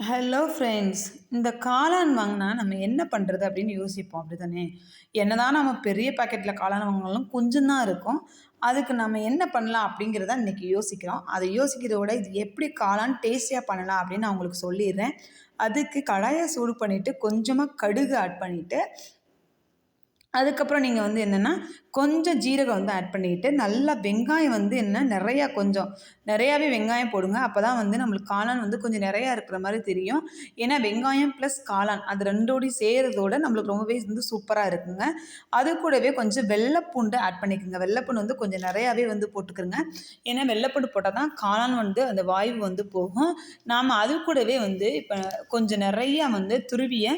Hello friends இந்த காளான் வாங்கினா நம்ம என்ன பண்ணுறது அப்படின்னு யோசிப்போம். அப்படி தானே என்ன தான் நம்ம பெரிய பாக்கெட்டில் காளான் வாங்கினாலும் கொஞ்சம் தான் இருக்கும். அதுக்கு நம்ம என்ன பண்ணலாம் அப்படிங்கிறத இன்றைக்கி யோசிக்கிறோம். அதை யோசிக்கிறத விட இது எப்படி காளான் டேஸ்டியாக பண்ணலாம் அப்படின்னு நான் உங்களுக்கு சொல்லிடுறேன். அதுக்கு கடாயை சூடு பண்ணிவிட்டு கொஞ்சமாக கடுகு ஆட் பண்ணிவிட்டு அதுக்கப்புறம் நீங்கள் வந்து என்னென்னா கொஞ்சம் ஜீரகம் வந்து ஆட் பண்ணிக்கிட்டு நல்லா வெங்காயம் வந்து என்ன நிறையா கொஞ்சம் நிறையாவே வெங்காயம் போடுங்க. அப்போ தான் வந்து நம்மளுக்கு காளான் வந்து கொஞ்சம் நிறையா இருக்கிற மாதிரி தெரியும். ஏன்னா வெங்காயம் ப்ளஸ் காளான் அது ரெண்டோடி செய்கிறதோட நம்மளுக்கு ரொம்பவே வந்து சூப்பராக இருக்குங்க. அது கூடவே கொஞ்சம் வெள்ளைப்பூண்டு ஆட் பண்ணிக்கோங்க. வெள்ளைப்பூண்டு வந்து கொஞ்சம் நிறையாவே வந்து போட்டுக்கிறங்க ஏன்னா வெள்ளைப்பூண்டு போட்டால் தான் காளான் வந்து அந்த வாய்வு வந்து போகும். நாம் அது கூடவே வந்து இப்போ கொஞ்சம் நிறையா வந்து துருவிய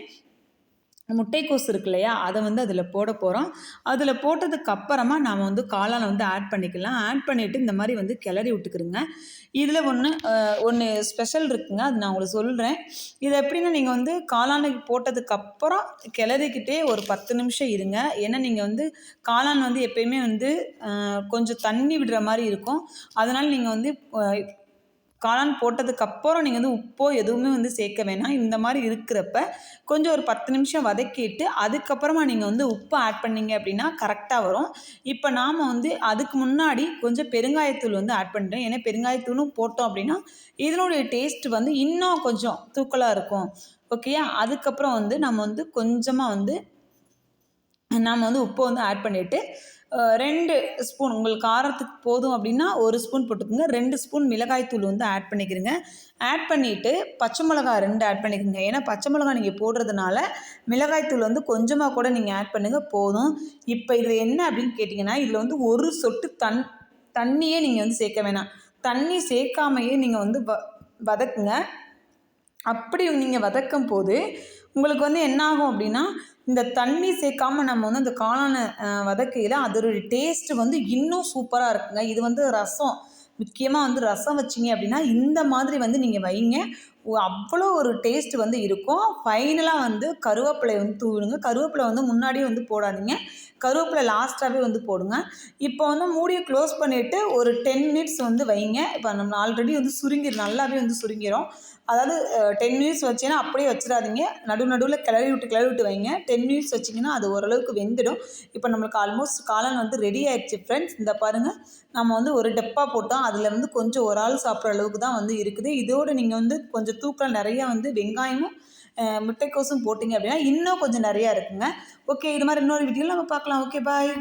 முட்டைக்கோஸ் இருக்கு இல்லையா அதை வந்து அதில் போட போகிறோம் அதில் போட்டதுக்கு அப்புறமா நாம் வந்து காளான் வந்து ஆட் பண்ணிக்கலாம். ஆட் பண்ணிவிட்டு இந்த மாதிரி வந்து கிளறி விட்டுக்கிறோங்க இதில் ஒன்று ஒன்று ஸ்பெஷல் இருக்குங்க. அது நான் உங்களுக்கு சொல்கிறேன் இது எப்படின்னா நீங்கள் வந்து காளானுக்கு போட்டதுக்கப்புறம் கிளறிக்கிட்டே ஒரு பத்து நிமிஷம் இருங்க. ஏன்னா நீங்கள் வந்து காளான் வந்து எப்பயுமே வந்து கொஞ்சம் தண்ணி விடுற மாதிரி இருக்கும். அதனால் நீங்கள் வந்து காளான் போட்டதுக்கப்புறம் நீங்கள் வந்து உப்போ எதுவுமே வந்து சேர்க்க வேணாம். இந்த மாதிரி இருக்கிறப்ப கொஞ்சம் ஒரு பத்து நிமிஷம் வதக்கிட்டு அதுக்கப்புறமா நீங்கள் வந்து உப்பு ஆட் பண்ணிங்க அப்படின்னா கரெக்டாக வரும். இப்போ நாம் வந்து அதுக்கு முன்னாடி கொஞ்சம் பெருங்காயத்தூள் வந்து ஆட் பண்ணிட்டோம் ஏன்னா பெருங்காயத்தூளும் போட்டோம் அப்படின்னா இதனுடைய டேஸ்ட் வந்து இன்னும் கொஞ்சம் தூக்கலாக இருக்கும். ஓகேயா அதுக்கப்புறம் வந்து நம்ம வந்து கொஞ்சமாக வந்து நாம் வந்து உப்பை வந்து ஆட் பண்ணிவிட்டு ரெண்டு ஸ்பூன் உங்களுக்கு காரத்துக்கு போதும் அப்படின்னா ஒரு ஸ்பூன் போட்டுக்கோங்க. ரெண்டு ஸ்பூன் மிளகாய்த்தூள் வந்து ஆட் பண்ணிக்கிறீங்க. ஆட் பண்ணிவிட்டு பச்சை மிளகா ரெண்டு ஆட் பண்ணிக்கோங்க. ஏன்னா பச்சை மிளகா நீங்கள் போடுறதுனால மிளகாய்த்தூள் வந்து கொஞ்சமாக கூட நீங்கள் ஆட் பண்ணுங்கள் போதும். இப்போ இது என்ன அப்படின்னு கேட்டிங்கன்னா இதில் வந்து ஒரு சொட்டு தன் தண்ணியே நீங்கள் வந்து சேர்க்க வேணாம். தண்ணி சேர்க்காமையே நீங்கள் வந்து வ வதக்குங்க. அப்படி நீங்கள் வதக்கும் போது உங்களுக்கு வந்து என்ன ஆகும் அப்படின்னா இந்த தண்ணி சேர்க்காம நம்ம வந்து அந்த காளானை வதக்கையில் அதோடைய டேஸ்ட்டு வந்து இன்னும் சூப்பராக இருக்குங்க. இது வந்து ரசம். முக்கியமாக வந்து ரசம் வச்சிங்க அப்படின்னா இந்த மாதிரி வந்து நீங்கள் வைங்க. அவ்வளோ ஒரு டேஸ்ட் வந்து இருக்கும். ஃபைனலாக வந்து கருவேப்பிலை வந்து தூவிடுங்க. கருவேப்பிலை வந்து முன்னாடியே வந்து போடாதீங்க. கருவேப்பிலை லாஸ்ட்டாகவே வந்து போடுங்க. இப்போ வந்து மூடியை க்ளோஸ் பண்ணிவிட்டு ஒரு டென் மினிட்ஸ் வந்து வைங்க. இப்போ நம்ம ஆல்ரெடி வந்து சுருங்கிடும் நல்லாவே வந்து சுருங்கிடும் அதாவது டென் மினிட்ஸ் வச்சீங்கன்னா அப்படியே வச்சிடாதீங்க. நடு நடுவில் கிளறி விட்டு கிளறி விட்டு வைங்க. டென் மினிட்ஸ் வச்சிங்கன்னா அது ஓரளவுக்கு வெந்துடும். இப்போ நம்மளுக்கு ஆல்மோஸ்ட் காளான் வந்து ரெடி ஆயிடுச்சு ஃப்ரெண்ட்ஸ் இந்த பாருங்கள் நம்ம வந்து ஒரு டப்பா போட்டோம். அதில் வந்து கொஞ்சம் ஒரு ஆள் சாப்பிட்ற அளவுக்கு தான் வந்து இருக்குது. இதோடு நீங்கள் வந்து கொஞ்சம் தூக்கம் நிறையா வந்து வெங்காயமும் முட்டைக்கோசும் போட்டிங்க அப்படின்னா இன்னும் கொஞ்சம் நிறையா இருக்குங்க. ஓகே இது மாதிரி இன்னொரு வீடியோவில் நம்ம பார்க்கலாம். Okay bye